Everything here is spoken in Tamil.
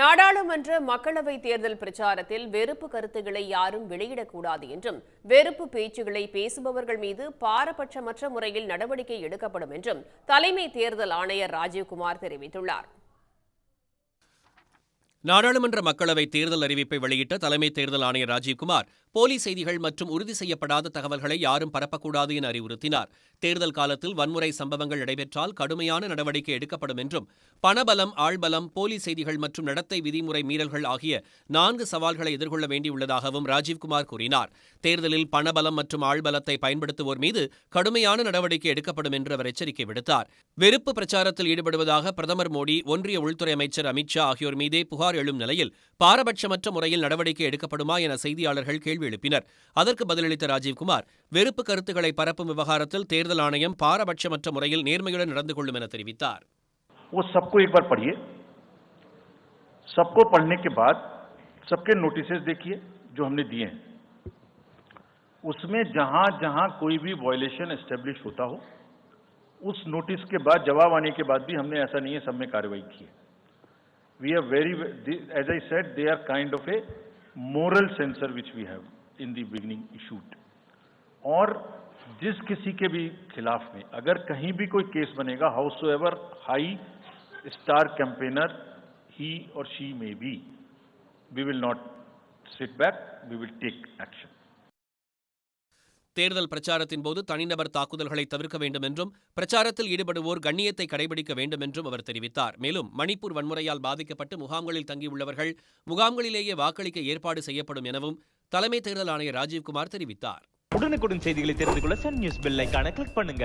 நாடாளுமன்ற மக்களவை தேர்தல் பிரச்சாரத்தில் வெறுப்பு கருத்துக்களை யாரும் வெளியிடக்கூடாது என்றும் வெறுப்பு பேச்சுகளை பேசுபவர்கள் மீது பாரபட்சமற்ற முறையில் நடவடிக்கை எடுக்கப்படும் என்றும் தலைமை தேர்தல் ஆணையர் ராஜீவ்குமார் தெரிவித்துள்ளார். நாடாளுமன்ற மக்களவை தேர்தல் அறிவிப்பை வெளியிட்ட தலைமை தேர்தல் ஆணையர் ராஜீவ்குமார் போலி செய்திகள் மற்றும் உறுதி செய்யப்படாத தகவல்களை யாரும் பரப்பக்கூடாது என அறிவுறுத்தினார். தேர்தல் காலத்தில் வன்முறை சம்பவங்கள் நடைபெற்றால் கடுமையான நடவடிக்கை எடுக்கப்படும் என்றும் பணபலம் ஆள்பலம் போலி செய்திகள் மற்றும் நடத்தை விதிமுறை மீறல்கள் ஆகிய நான்கு சவால்களை எதிர்கொள்ள வேண்டியுள்ளதாகவும் ராஜீவ்குமார் கூறினார். தேர்தலில் பணபலம் மற்றும் ஆள்பலத்தை பயன்படுத்துவோர் மீது கடுமையான நடவடிக்கை எடுக்கப்படும் என்று அவர் எச்சரிக்கை விடுத்தார். வெறுப்பு பிரச்சாரத்தில் ஈடுபடுவதாக பிரதமர் மோடி ஒன்றிய உள்துறை அமைச்சர் அமித்ஷா ஆகியோர் மீதே புகார் எழும் நிலையில் பாரபட்சமற்ற முறையில் நடவடிக்கை எடுக்கப்படுமா என செய்தியாளர்கள் கேள்வி எழுப்பினர் அதற்கு பதிலளித்த ராஜீவ்குமார் வெறுப்பு கருத்துக்களை பரப்பும் விவகாரத்தில் தேர்தல் ஆணையம் பாரபட்சமற்ற முறையில் நேர்மையுடன் நடந்து கொள்ளும் என தெரிவித்தார் वो सबको एक बार पढ़िए सबको पढ़ने के बाद सबके नोटिसेस देखिए जो हमने दिए हैं उसमें जहां जहां कोई भी वॉयलेशन एस्टेब्लिश होता हो उस नोटिस के बाद जवाब आने के बाद भी हमने ऐसा नहीं है सब में कार्रवाई की है we are very as I said they are kind of a moral censor which we have in the beginning issued और जिस किसी के भी खिलाफ में, अगर कहीं भी कोई केस बनेगा however high star campaigner he और she may be we will not sit back we will take action தேர்தல் பிரச்சாரத்தின் போது தனிநபர் தாக்குதல்களை தவிர்க்க வேண்டும் என்றும் பிரச்சாரத்தில் ஈடுபடுவோர் கண்ணியத்தை கடைபிடிக்க வேண்டும் என்றும் அவர் தெரிவித்தார். மேலும் மணிப்பூர் வன்முறையால் பாதிக்கப்பட்டு முகாம்களில் தங்கியுள்ளவர்கள் முகாம்களிலேயே வாக்களிக்க ஏற்பாடு செய்யப்படும் எனவும் தலைமை தேர்தல் ஆணையர் ராஜீவ்குமார் தெரிவித்தார். உடனுக்குடன் செய்திகளை தெரிந்து கொள்ள சன் நியூஸ் பெல் கிளிக் பண்ணுங்க.